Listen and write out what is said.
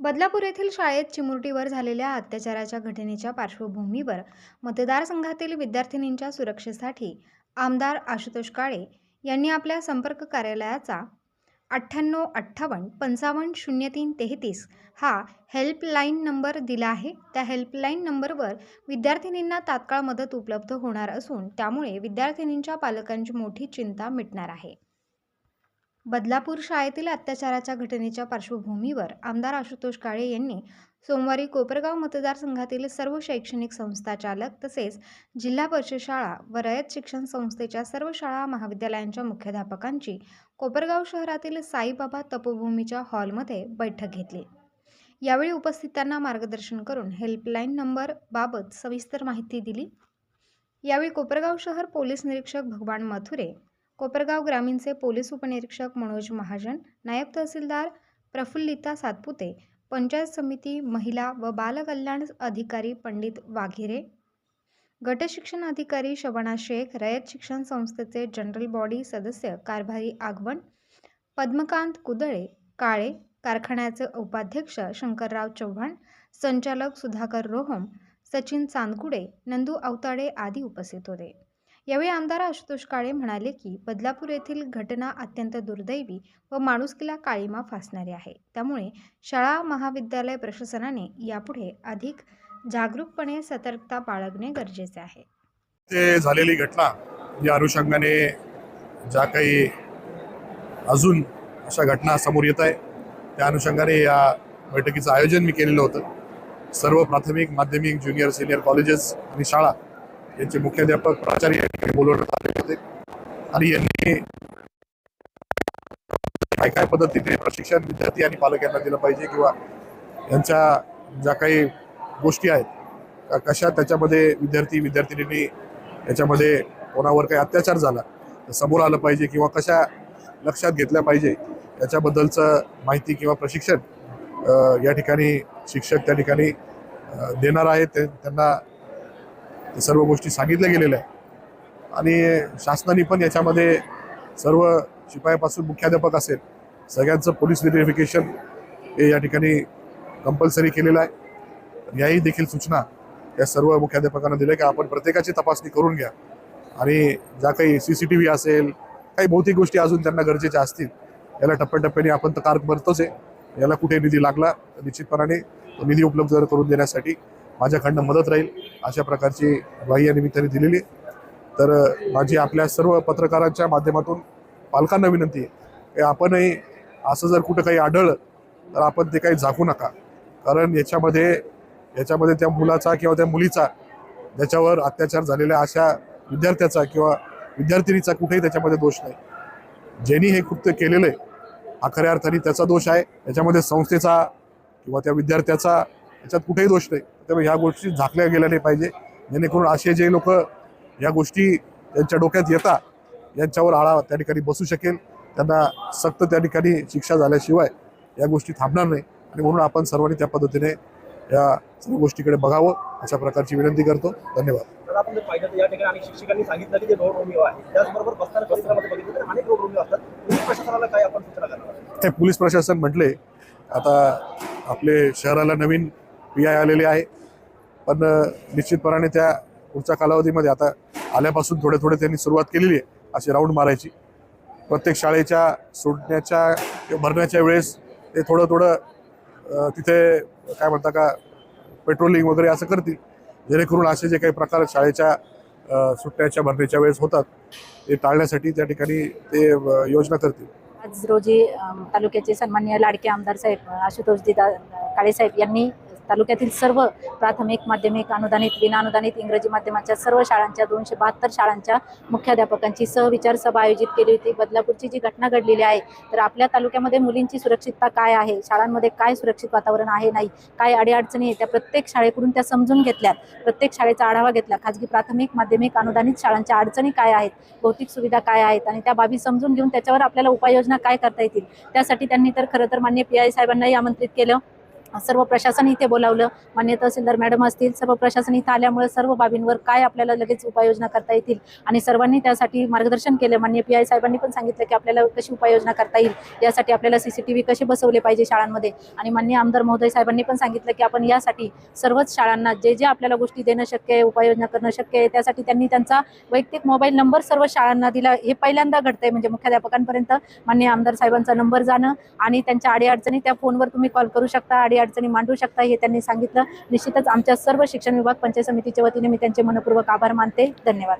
बदलापूर येथील शाळेत चिमुरटीवर झालेल्या अत्याचाराच्या घटनेच्या पार्श्वभूमीवर मतदारसंघातील विद्यार्थिनींच्या सुरक्षेसाठी आमदार आशुतोष काळे यांनी आपल्या संपर्क कार्यालयाचा अठ्ठ्याण्णव अठ्ठावन्न पंचावन्न शून्य तीन तेहतीस हा हेल्पलाईन नंबर दिला आहे. त्या हेल्पलाईन नंबरवर विद्यार्थिनींना तात्काळ मदत उपलब्ध होणार असून त्यामुळे विद्यार्थिनींच्या पालकांची मोठी चिंता मिटणार आहे. बदलापूर शाळेतील अत्याचाराच्या घटनेच्या पार्श्वभूमीवर आमदार आशुतोष काळे यांनी सोमवारी कोपरगाव मतदारसंघातील सर्व शैक्षणिक संस्था चालक तसेच जिल्हा परिषद शाळा व रयत शिक्षण संस्थेच्या सर्व शाळा महाविद्यालयांच्या मुख्याध्यापकांची कोपरगाव शहरातील साईबाबा तपोभूमीच्या हॉलमध्ये बैठक घेतली. यावेळी उपस्थितांना मार्गदर्शन करून हेल्पलाईन नंबर बाबत सविस्तर माहिती दिली. यावेळी कोपरगाव शहर पोलीस निरीक्षक भगवान मथुरे कोपरगाव ग्रामीणचे पोलीस उपनिरीक्षक मनोज महाजन नायब तहसीलदार प्रफुल्लिता सातपुते पंचायत समिती महिला व बालकल्याण अधिकारी पंडित वाघिरे गट शिक्षण अधिकारी शबाना शेख रयत शिक्षण संस्थेचे जनरल बॉडी सदस्य कारभारी आगवण पद्मकांत कुदळे काळे कारखान्याचे उपाध्यक्ष शंकरराव चव्हाण संचालक सुधाकर रोहम सचिन चांदकुडे नंदू अवताडे आदी उपस्थित होते. यावेळी आमदार आशुतोष काळे म्हणाले की बदलापूर येथील घटना अत्यंत दुर्दैवी व माणुसकीला काळीमा फासणारी आहे. त्यामुळे शाळा महाविद्यालय प्रशासनाने यापुढे अधिक जागरूकपणे सतर्कता बाळगणे गरजेचे आहे. ते झालेली घटना या अनुषंगाने ज्या काही अजून अशा घटना समोर येत आहे त्या अनुषंगाने या बैठकीचं आयोजन मी केलेलं होतं. सर्व प्राथमिक माध्यमिक ज्युनियर सिनियर कॉलेजेस आणि शाळा यांचे मुख्याध्यापक प्राचार्य या बोलवण्यात आले होते. आणि यांनी काय काय पद्धतीने प्रशिक्षण विद्यार्थी आणि पालक यांना दिलं पाहिजे किंवा यांच्या ज्या काही गोष्टी आहेत कशा त्याच्यामध्ये विद्यार्थी विद्यार्थिनींनी याच्यामध्ये कोणावर काही अत्याचार झाला तर समोर आलं पाहिजे किंवा कशा लक्षात घेतल्या पाहिजे याच्याबद्दलचं माहिती किंवा प्रशिक्षण या ठिकाणी शिक्षक त्या ठिकाणी देणार आहेत ते त्यांना ते सर्व गोष्टी सांगितल्या गेलेल्या आहेत. आणि शासनाने पण याच्यामध्ये सर्व शिपायापासून मुख्याध्यापक असेल सगळ्यांचं पोलीस व्हेरिफिकेशन हे या ठिकाणी कंपल्सरी केलेलं आहे. याही देखील सूचना या सर्व मुख्याध्यापकांना दिल्या की आपण प्रत्येकाची तपासणी करून घ्या. आणि ज्या काही सी सी टी व्ही असेल काही भौतिक गोष्टी अजून त्यांना गरजेच्या असतील याला टप्प्याटप्प्याने आपण तर कार करतोच आहे. याला कुठे निधी लागला तर निश्चितपणाने निधी उपलब्ध करून देण्यासाठी माझ्याकडनं मदत राहील. अशा प्रकारची ग्वाही या निमित्ताने दिलेली तर माझी आपल्या सर्व पत्रकारांच्या माध्यमातून पालकांना विनंती आहे की आपणही असं जर कुठं काही आढळलं तर आपण ते काही झाकू नका. कारण याच्यामध्ये याच्यामध्ये त्या मुलाचा किंवा त्या मुलीचा ज्याच्यावर अत्याचार झालेल्या अशा विद्यार्थ्याचा किंवा विद्यार्थिनीचा कुठेही त्याच्यामध्ये दोष नाही. ज्यांनी हे कृत्य केलेलं आहे हा खऱ्या अर्थाने त्याचा दोष आहे. त्याच्यामध्ये संस्थेचा किंवा त्या विद्यार्थ्याचा याच्यात कुठेही दोष नाही. त्यामुळे ह्या गोष्टी झाकल्या गेल्या नाही पाहिजे. जेणेकरून असे जे लोक या गोष्टी त्यांच्या डोक्यात येतात यांच्यावर आळा त्या ठिकाणी बसू शकेल. त्यांना सक्त त्या ठिकाणी शिक्षा झाल्याशिवाय या गोष्टी थांबणार नाही. आणि म्हणून आपण सर्वांनी त्या पद्धतीने या सर्व गोष्टीकडे बघावं अशा प्रकारची विनंती करतो. धन्यवाद. तर आपण जर पाहिलं तर या ठिकाणी अनेक शिक्षकांनी सांगितलं की ते रोड रोमिओ आहे. त्याचबरोबर बसताना परिसरामध्ये बघितलं तर अनेक रोड रोमिओ असतात. पोलीस प्रशासनाला काय आपण सूचना करणार पोलीस प्रशासन म्हटले आता आपले शहराला नवीन पी आय आलेले आहे. पण निश्चितपणाने त्या पुढच्या कालावधीमध्ये आता आल्यापासून थोडे थोडे त्यांनी सुरुवात केलेली आहे अशी राऊंड मारायची. प्रत्येक शाळेच्या सोडण्याच्या भरण्याच्या वेळेस ते थोडं थोडं तिथे काय म्हणता का पेट्रोलिंग वगैरे असं करतील. जेणेकरून असे जे काही प्रकार शाळेच्या सुट्ट्याच्या सुटण्याच्या भरण्याच्या वेळेस होतात ते टाळण्यासाठी त्या ठिकाणी ते योजना करतील. आज रोजी तालुक्याचे सन्मान्य लाडके आमदार साहेब आशुतोष दिदा काळेसाहेब यांनी तालुक्यातील सर्व प्राथमिक माध्यमिक अनुदानित विनाअनुदानित इंग्रजी माध्यमाच्या सर्व शाळांच्या दोनशे बहात्तर शाळांच्या मुख्याध्यापकांची सहविचार सभा आयोजित केली होती. बदलापूरची जी घटना घडलेली आहे तर आपल्या तालुक्यामध्ये मुलींची सुरक्षितता काय आहे? शाळांमध्ये काय सुरक्षित वातावरण आहे नाही? काय अडीअडचणी आहे त्या प्रत्येक शाळेकडून त्या समजून घेतल्यात. प्रत्येक शाळेचा आढावा घेतला. खाजगी प्राथमिक माध्यमिक अनुदानित शाळांच्या अडचणी काय आहेत? भौतिक सुविधा काय आहेत? आणि त्या बाबी समजून घेऊन त्याच्यावर आपल्याला उपाययोजना काय करता येतील? त्यासाठी त्यांनी तर खरं तर मान्य पी आय साहेबांनाही आमंत्रित केलं. सर्व प्रशासन इथे बोलावलं. मान्य तहसीलदार मॅडम असतील सर्व प्रशासन इथं आल्यामुळे सर्व बाबींवर काय आपल्याला लगेच उपाययोजना करता येतील? आणि सर्वांनी त्यासाठी मार्गदर्शन केलं. मान्य पी आय साहेबांनी पण सांगितलं की आपल्याला कशी उपाययोजना करता येईल? यासाठी आपल्याला सीसीटीव्ही कसे बसवले पाहिजे शाळांमध्ये? आणि मान्य आमदार महोदय साहेबांनी पण सांगितलं की आपण यासाठी सर्वच शाळांना जे जे आपल्याला गोष्टी देणं शक्य आहे उपाययोजना करणं शक्य आहे त्यासाठी त्यांनी त्यांचा वैयक्तिक मोबाईल नंबर सर्व शाळांना दिला. हे पहिल्यांदा घडतंय. म्हणजे मुख्याध्यापकांपर्यंत मान्य आमदार साहेबांचा नंबर जाणं आणि त्यांच्या अडीअडचणी त्या फोनवर तुम्ही कॉल करू शकता. आडी अडचणी मांडू शकता हे त्यांनी सांगितलं. निश्चितच आमच्या सर्व शिक्षण विभाग पंचायत समितीच्या वतीने मी त्यांचे मनपूर्वक आभार मानते. धन्यवाद.